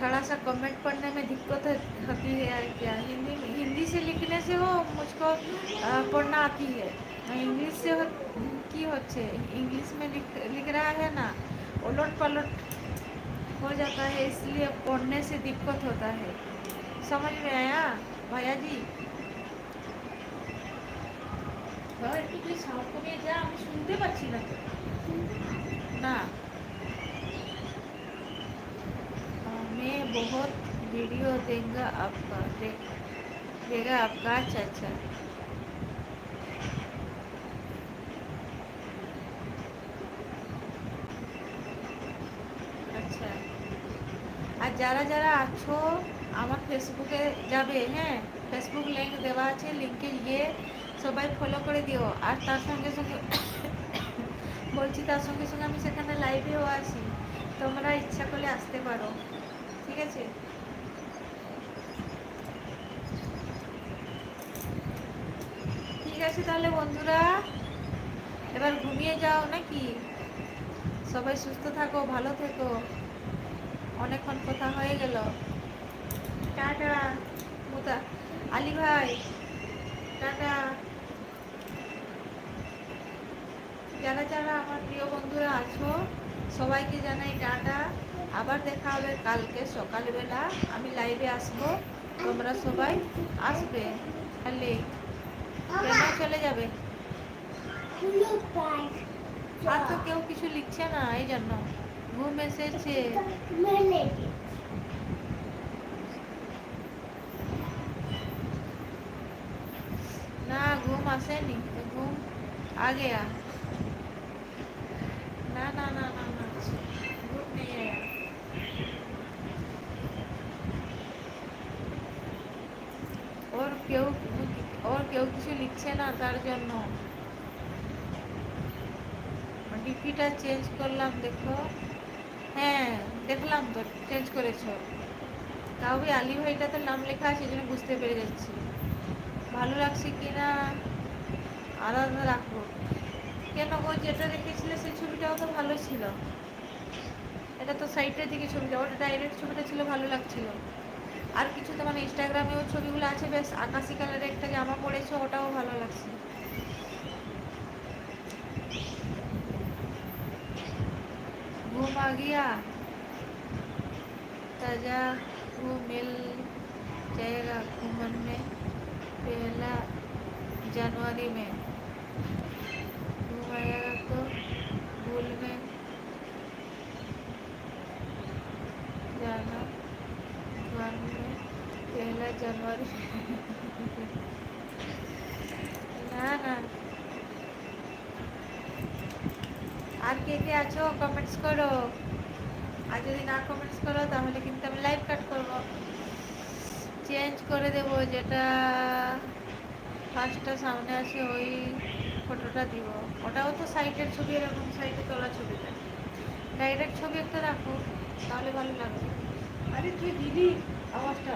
थोड़ा सा कमेंट पढ़ने में दिक्कत है- होती है यार क्या हिंदी में हिंदी से लिखने से वो मुझको अ, पढ़ना आती है इंग्लिश से हो- की होच्छे इंग्लिश में लिख लिख रहा है ना उलट पलट हो जाता है इसलिए पढ़ने से दिक्कत होता है समझ में आया भैया जी বাবা, একটু তুই সাউন্ড কমিয়ে যা আমি শুনতে পাচ্ছি না তো। না बहुत वीडियो देगा आपका दे, देगा आपका अच्छा अच्छा আচ্ছা আর যারা যারা আছো আমার ফেসবুকে যাবে হ্যাঁ ফেসবুক লিঙ্ক দেওয়া আছে লিঙ্কে গিয়ে সবাই ফলো করে দিও আর তার সঙ্গে সঙ্গে বলছি তার সঙ্গে সঙ্গে আমি সেখানে লাইভেও আছি তোমরা ইচ্ছা করলে আসতে পারো আছে ঠিক আছে তাহলে বন্ধুরা, এবার ঘুমিয়ে যাও নাকি? সবাই সুস্থ থাকো, ভালো থেকো। অনেকক্ষণ কথা হয়ে গেল। টাটা। মুতা, আলী ভাই, টাটা। যারা যারা আমার প্রিয় বন্ধুরা আছো, সবাইকে জানাই টাটা। আবার দেখা হবে কালকে সকালবেলা আমি লাইভে আসবো তোমরা সবাই আসবে তাহলে কেন চলে যাবে আর তো কেউ কিছু লিখছে না এই জন্য ঘুম এসেছে না ঘুম আসেনি ঘুম आ गया ना ना ना কেউ ওর কেউ কিছু লিখছে না তার জন্য। ডিপিটা চেঞ্জ করলাম, দেখো। হ্যাঁ দেখলাম তো চেঞ্জ করেছ। তাও ওই আলী ভাইটাতে নাম লেখা আছে জন্য বুঝতে পেরে যাচ্ছি। ভালো লাগছে কি না আলাদা রাখব। কেন ও যেটা রেখেছিল সেই ছবিটাও তো ভালো ছিল। এটা তো সাইডের দিকে ছবিটা ওটা ডাইরেক্ট ছবিটা ছিল, ভালো লাগছিল। আর কিছু তো মানে ইনস্টাগ্রামেও ছবিগুলো আছে বেশ আকাশি কালারের একটা জামা পরেছো ওটাও ভালো লাগছে घूम आ गया ताजा वो मिल जाएगा घूमन में पहला जनवरी में घूम आएगा জানুয়ারি। না না। আর কে কে আছো? কমেন্টস করো। আর যদি না কমেন্টস করো, তাহলে কিন্তু আমি লাইভ কাট করব। চেঞ্জ করে দেব, যেটা ফার্স্টটা সামনে আছে, ওই ফটোটা দিব। ওটাও তো সাইটের ছবি, এরকম সাইটে তোলা ছবিটা ডাইরেক্ট ছবি একটা রাখো, তাহলে ভালো লাগবে। আরে তুই দিবি আওয়াজটা।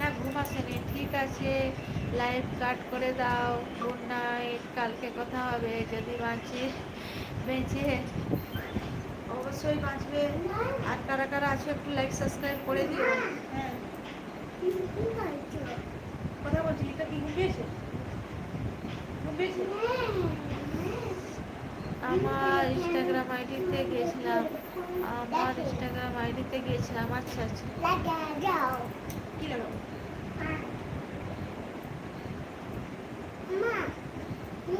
না ঘুম আসেনি। ঠিক আছে লাইভ কাট করে দাও গুড নাইট কালকে কথা হবে যদি বাঁচে বেঁচে। অবশ্যই বাঁচবে। আর কারা কারা আছো একটু লাইক সাবস্ক্রাইব করে দিও। হ্যাঁ। কথা বলছি এটা কি ঘুমিয়েছে আমার ইনস্টাগ্রাম আইডিতে গেছিলাম আমার ইনস্টাগ্রাম আইডিতে গেছিলাম আচ্ছা আচ্ছা। কি লাগাবো কি নেট অফ করে দেবো সামনে আসবি না আস্তে আস্তে করে সাউন্ড দিয়ে দেখবি